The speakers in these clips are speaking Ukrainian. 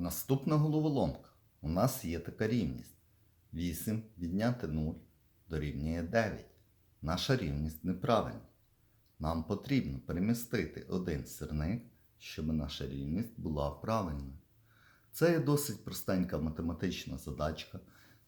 Наступна головоломка. У нас є така рівність. 8 відняти 0 дорівнює 9. Наша рівність неправильна. Нам потрібно перемістити один сірник, щоб наша рівність була правильною. Це є досить простенька математична задачка,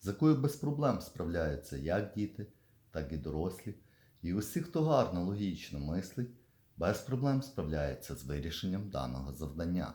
з якою без проблем справляються як діти, так і дорослі. І усі, хто гарно логічно мислить, без проблем справляється з вирішенням даного завдання.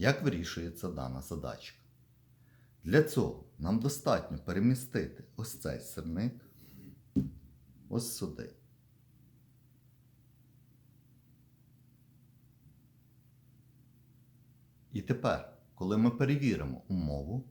Як вирішується дана задачка? Для цього нам достатньо перемістити ось цей сирник ось сюди. І тепер, коли ми перевіримо умову,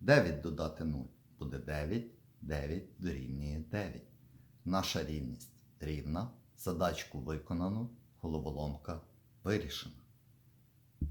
9 додати 0 буде 9, 9 дорівнює 9. Наша рівність рівна, задачку виконано, головоломка вирішена.